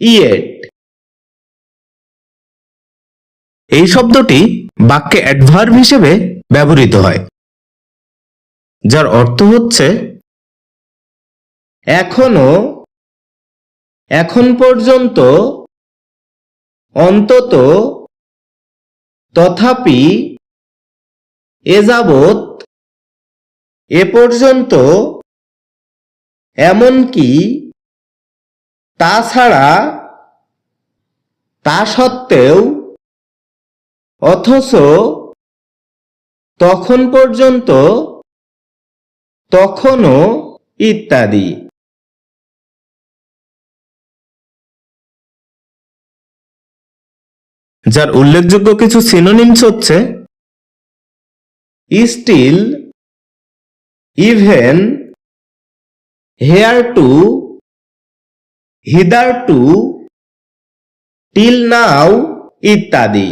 Yet. এই শব্দটি বাক্যে অ্যাডভার্ব হিসেবে ব্যবহৃত হয়, যার অর্থ হচ্ছে, এখনও, এখন পর্যন্ত, অন্তত, তথাপি, এ যাবৎ, এ পর্যন্ত, এমনকি তাছাড়া তা সত্ত্বেও অথচ তখন পর্যন্ত তখনও ইত্যাদি। যার উল্লেখযোগ্য কিছু সিনোনিমস হচ্ছে still even hereto hitherto till now ইত্যাদি।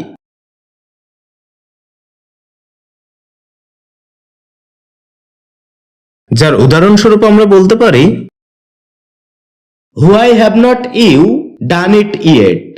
যার উদাহরণস্বরূপ আমরা বলতে পারি why have not you done it yet